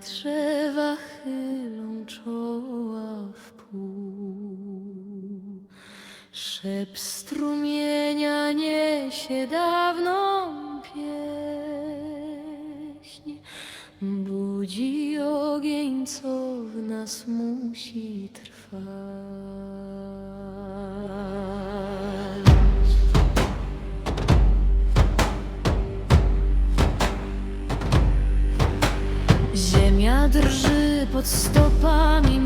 Drzewa chylą czoła w pół. Szep strumienia niesie dawną pieśń. Budzi ogień, co w nas musi trwać. Drży pod stopami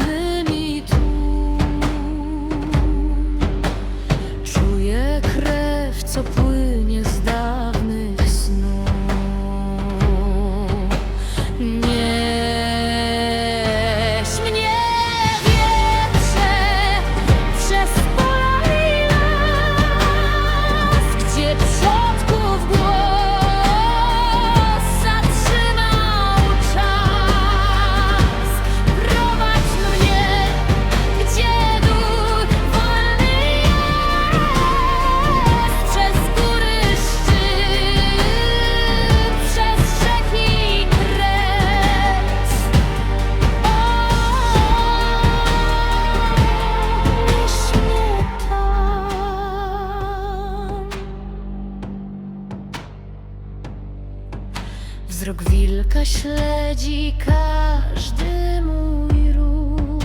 Wzrok wilka śledzi każdy mój ruch.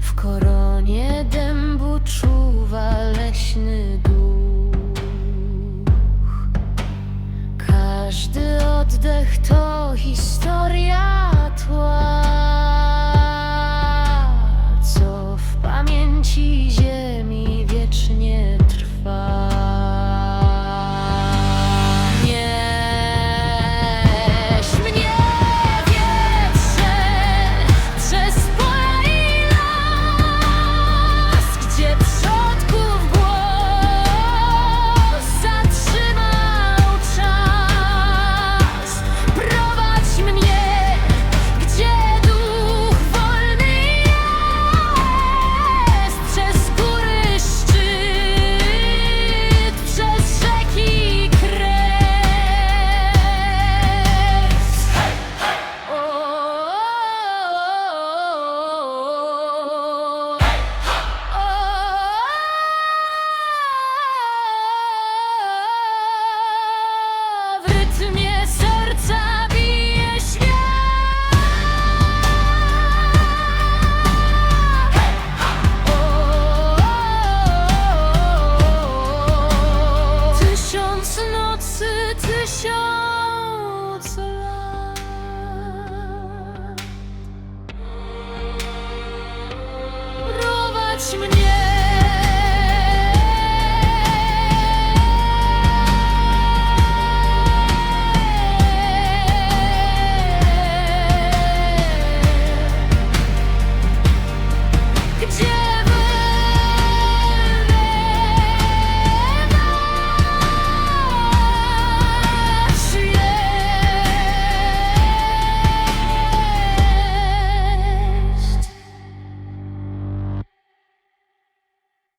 W koronie dębu czuwa leśny duch. Każdy oddech to historia.